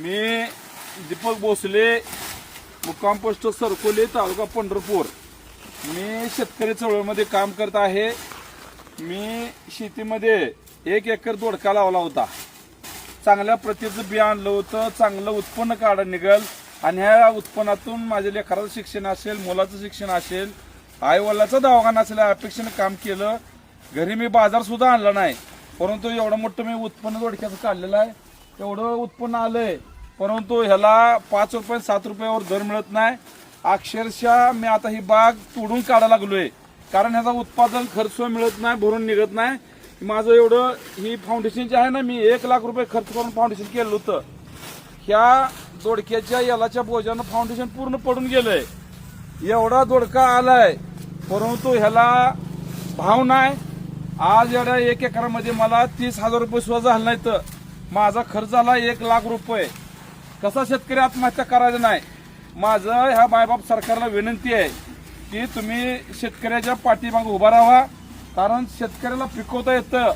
मी दीपक भोसले मुक्काम पोस्ट सरकोली तालुका पंढरपूर. मी शेतकरी चळवळीमध्ये काम करत आहे. मी शेतीमध्ये एक एकर दोडका लावला होता. चांगल्या प्रतीचं बिया आणलं होतं चांगलं उत्पन्न काढा निघल आणि ह्या उत्पन्नातून माझ्या लेकराचं शिक्षण असेल मुलाचं शिक्षण असेल आईवडिलाचा दवाखाना असेल या अपेक्षेनं काम केलं. घरी मी बाजार सुद्धा आणला नाही. परंतु एवढं मोठं मी उत्पन्न दोडक्याचं काढलेलं आहे. एवढं उत्पन्न आलंय. परंतु ह्याला पाच रुपये सात रुपयावर दर मिळत नाही. अक्षरशः मी आता ही बाग तोडून काढायला लागलोय. कारण ह्याचा उत्पादन खर्च मिळत नाही भरून निघत नाही. माझं एवढं ही फाउंडेशनची आहे ना मी एक लाख रुपये खर्च करून फाउंडेशन केलं होतं. ह्या दोडक्याच्या यालाच्या बोजानं फाउंडेशन पूर्ण पडून गेलंय. एवढा दोडका आलाय. परंतु ह्याला भाव नाही. आज एवढ्या एक एकरामध्ये मला तीस हजार रुपये सुद्धा झाला नाही तर माझा खर्च झाला एक लाख रुपये. कसा शेतकरी आत्महत्या करायचं नाही? माझं ह्या मायबाप सरकारला विनंती आहे की तुम्ही शेतकऱ्याच्या पाठीमाग उभा राहा कारण शेतकऱ्याला पिकवता येतं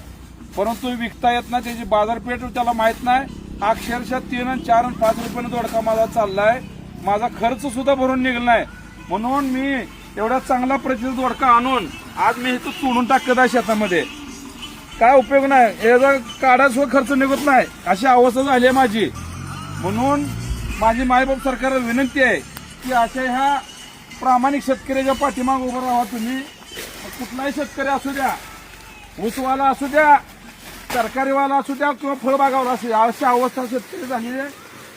परंतु विकता येत नाही त्याची बाजारपेठ त्याला माहीत नाही. अक्षरशः तीन आणि चार आणि पाच रुपयाने दोडका माझा चाललाय. माझा खर्च सुद्धा भरून निघाला नाही. म्हणून मी एवढा चांगला प्रतिसाद दोडका आणून आज मी इथं तोडून टाकत आहे शेतामध्ये. काय उपयोग नाही. याचा काढासुद्धा खर्च निघत नाही. अशी अवस्था झाली आहे माझी. म्हणून माझी मायबाप सरकारला विनंती आहे की अशा ह्या प्रामाणिक शेतकऱ्याच्या पाठीमाग उभं राहा तुम्ही. कुठलाही शेतकरी असू द्या ऊसवाला असू द्या तरकारीवाला असू द्या किंवा फळबागावाला असू द्या अशी अवस्था शेतकरी झालेली आहे.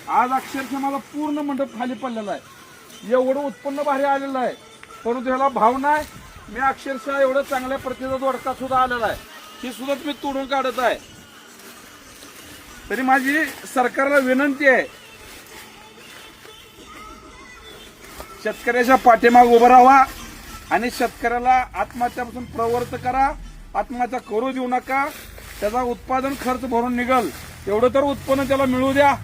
आज अक्षरशः मला पूर्ण मंडप खाली पडलेला आहे. एवढं उत्पन्न भारी आलेलं आहे. परंतु ह्याला भाव नाही. मी अक्षरशः एवढं चांगल्या प्रतिसाद वडका सुद्धा आलेला आहे. ही सुद्धा तुम्ही तोडून काढत आहे. तरी माझी सरकारला विनंती आहे. शेतकऱ्याच्या पाठीमाग उभं राहा आणि शेतकऱ्याला आत्महत्यापासून प्रवृत्त करा. आत्महत्या करू देऊ नका. त्याचा उत्पादन खर्च भरून निघल. एवढं तर उत्पन्न त्याला मिळू द्या.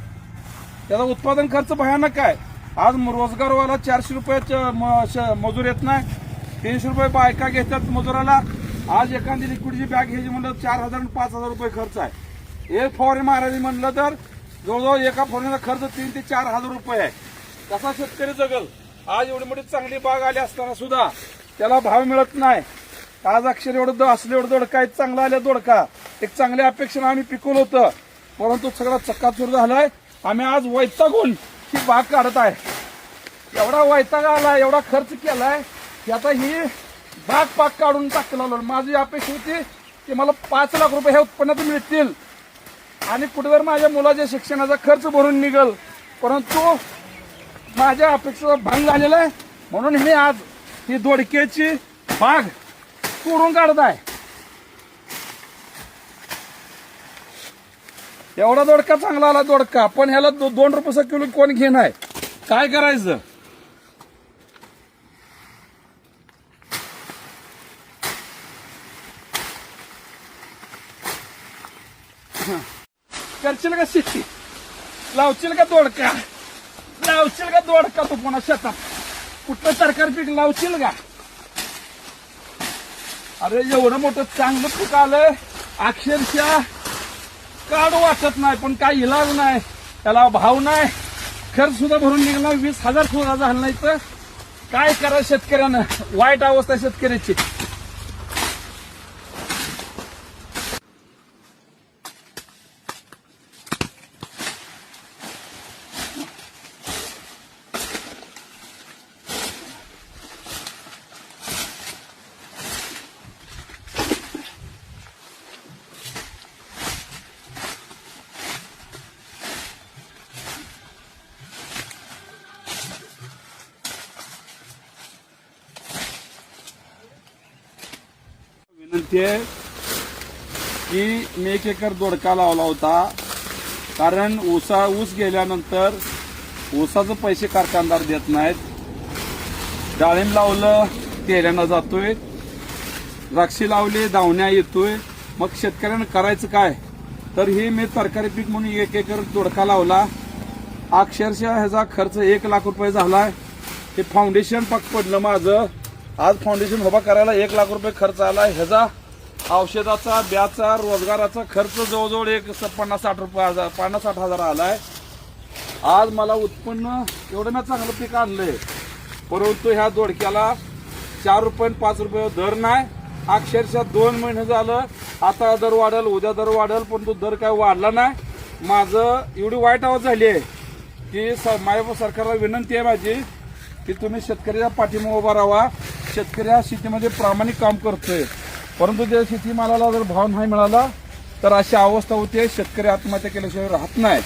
त्याचा उत्पादन खर्च भयानक आहे. आज रोजगारवाला चारशे रुपयाचं म- श- मजूर येत नाही. तीनशे रुपये बायका घेतात मजुराला. आज एखादी लिक्विडची बॅग घ्यायची म्हणलं चार हजार आणि पाच हजार रुपये खर्च आहे. एक फवारणी मारायची म्हणलं तर जवळजवळ एका फवारणीचा खर्च तीन ते चार हजार रुपये आहे. तसा शेतकरी जगल. आज एवढी मोठी चांगली बाग आली असताना सुद्धा त्याला भाव मिळत नाही. आज अक्षर एवढं द- असलं एवढं दोडका एक चांगला आल्या दोडका. एक चांगल्या अपेक्षेनं आम्ही पिकवलं होतं. परंतु सगळा चक्काचूर झालाय. आम्ही आज वैतागून ही बाग काढत आहे. एवढा वैताग आला एवढा खर्च केलाय की आता ही बाग पाक काढून टाकला. माझी अपेक्षा होती की मला पाच लाख रुपये ह्या उत्पन्नात मिळतील. आणि कुठेतरी माझ्या मुलाच्या शिक्षणाचा खर्च भरून निघल. परंतु माझ्या अपेक्षेचा भंग झालेला आहे. म्हणून मी आज ही दोडक्याची बाग तोडून काढत आहे. एवढा दोडका चांगला आला दोडका. पण ह्याला दो- दोन रुपयाचा किलो कोण घेणार काय करायचं? करशील का शेती? लावशील का दोडका? लावशील का दोडका तू पुन्हा शेतात? कुठलं सरकार पीक लावशील का? अरे एवढं मोठं चांगलं पीक आलं अक्षरशः काढ वाटत नाही पण काही इलाज नाही. त्याला भाव नाही. खर्च सुद्धा भरून निघाला वीस हजार सुद्धा झाला नाही तर. काय करा शेतकऱ्यानं? वाईट अवस्था शेतकऱ्याची. सांगते की मी एक एकर दोडका लावला होता. कारण ऊसा ऊस गेल्यानंतर ऊसाचं पैसे कारखानदार देत नाहीत. डाळिंब लावलं तेल्यानं जातोय. द्राक्षी लावली दावण्या येतोय. मग शेतकऱ्यानं करायचं काय? तर हे मी तरकारी पीक म्हणून एक एकर दोडका लावला. अक्षरशः ह्याचा खर्च एक लाख रुपये झालाय. हे फाउंडेशन पाक पडलं माझं. आज फाउंडेशन उभा करायला एक लाख रुपये खर्च आला ह्याचा औषधाचा ब्याचा रोजगाराचा खर्च जवळजवळ एक स- पन्नास साठ रुपये हजार पन्नास साठ हजार आलाय. आज मला उत्पन्न एवढं ना चांगलं पीक आणलंय. परंतु ह्या दोडक्याला चार रुपये पाच रुपये दर नाही. अक्षरशः दोन महिने झालं. आता दर वाढल उद्या दर वाढल पण तो दर काय वाढला नाही. माझं एवढी वाईट आवाज झाली आहे की स माझ्या सरकारला विनंती आहे माझी की तुम्ही शेतकऱ्याच्या पाठिंबा उभा राहा. शेतकरी हा शेतीमध्ये प्रामाणिक काम करतोय. परंतु जर शेतीमालाला जर भाव नाही मिळाला तर अशी अवस्था होते शेतकरी आत्महत्या केल्याशिवाय राहत नाही